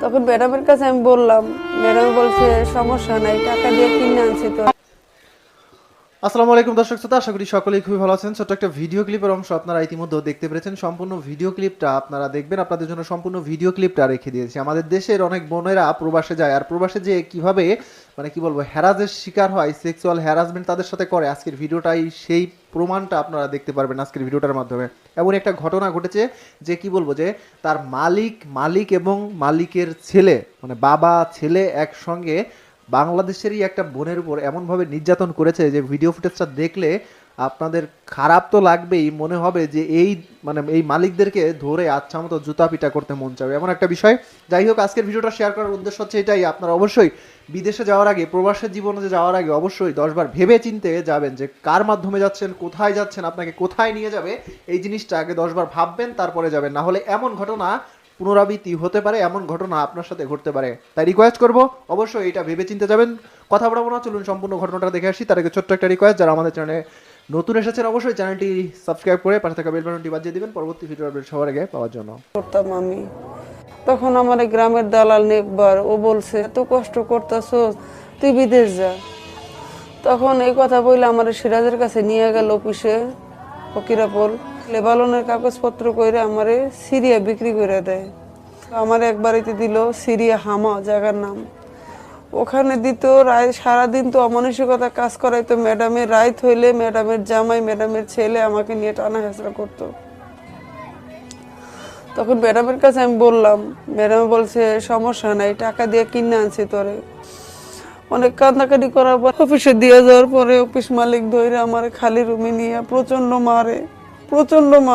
তখন ম্যাডামের কাছে আমি বললাম ম্যাডাম বলছে সমস্যা নাই টাকা দিয়ে কিনে আনছি তো। আসসালামু আলাইকুম দর্শক শ্রোতা, আশা করি সকলেই খুবই ভালো আছেন। ছোট্ট একটা ভিডিও ক্লিপের অংশ আপনারা ইতিমধ্যে দেখতে পেরেছেন। সম্পূর্ণ ভিডিও ক্লিপটা আপনারা দেখবেন। আপনাদের জন্য সম্পূর্ণ ভিডিও ক্লিপটা রেখে দিয়েছি। আমাদের দেশের অনেক বোনেরা প্রবাসে যায় আর প্রবাসে যে কীভাবে মানে কি বলব হ্যারাসের শিকার হয় সেক্সুয়াল হ্যারাসমেন্ট তাদের সাথে করে, আজকের ভিডিওটাই সেই প্রমাণটা আপনারা দেখতে পারবেন আজকের ভিডিওটার মাধ্যমে। এমন একটা ঘটনা ঘটেছে যে কি বলব যে, তার মালিক মালিক এবং মালিকের ছেলে মানে বাবা, ছেলে একসঙ্গে বাংলাদেশেরই একটা বোনের উপর এমনভাবে নির্যাতন করেছে যে ভিডিও ফুটেজটা দেখলে আপনাদের খারাপ তো লাগবেই, মনে হবে যে এই মানে এই মালিকদেরকে ধরে আচ্ছা মতো জুতা পিটা করতে মন চাবে। এমন একটা বিষয়। যাই হোক, আজকের ভিডিওটা শেয়ার করার উদ্দেশ্য হচ্ছে এটাই। আপনারা অবশ্যই বিদেশে যাওয়ার আগে প্রবাসের জীবনে যাওয়ার আগে অবশ্যই দশবার ভেবে চিনতে যাবেন যে কার মাধ্যমে যাচ্ছেন, কোথায় যাচ্ছেন, আপনাকে কোথায় নিয়ে যাবে, এই জিনিসটা আগে দশবার ভাববেন, তারপরে যাবেন। না হলে এমন ঘটনা পুনরাবৃত্তি হতে পারে, এমন ঘটনা আপনার সাথে ঘটতে পারে। তাই রিকোয়েস্ট করব, অবশ্যই এটা ভেবে চিন্তে যাবেন। কথা বলব না, চলুন সম্পূর্ণ ঘটনাটা দেখে আসি। তার আগে ছোট্ট একটা রিকোয়েস্ট যারা আমাদের চ্যানেলে নতুন এসেছেন, অবশ্যই চ্যানেলটি সাবস্ক্রাইব করে পাশে থাকা বেল বাজিয়ে দিবেন। পরবর্তী ভিডিও আপডেট সবার আগে পাওয়ার জন্য। করতাম আমি। তখন আমার গ্রামের দালাল নেকবার, ও বলছে, এত কষ্ট করতেছ, তুই বিদেশ যা। তখন এই কথা বললে আমার সিরাজের কাছে নিয়ে গেল অফিসে। ফকিরাপোল লেবালনের কাগজপত্র করে আমারে সিরিয়া বিক্রি করে দেয়। আমার এক বাড়িতে দিল সিরিয়া হামা, জায়গার নাম। ওখানে দিত রায়, সারাদিন তো অমানসিকতা কাজ করাইতো ম্যাডামের, রায় হইলে ম্যাডামের জামাই, ম্যাডামের ছেলে আমাকে নিয়ে টানা হেঁচড়া করতো। তখন ম্যাডামের কাছে আমি বললাম, ম্যাডাম বলছে, সমস্যা নাই, টাকা দিয়ে কিনে আনছি তোরে। অনেক কান্দাকাটি করার পর অফিসে দিয়ে যাওয়ার পরে অফিস মালিক ধরে আমার খালি রুমে নিয়ে প্রচণ্ড মারে প্রচণ্ড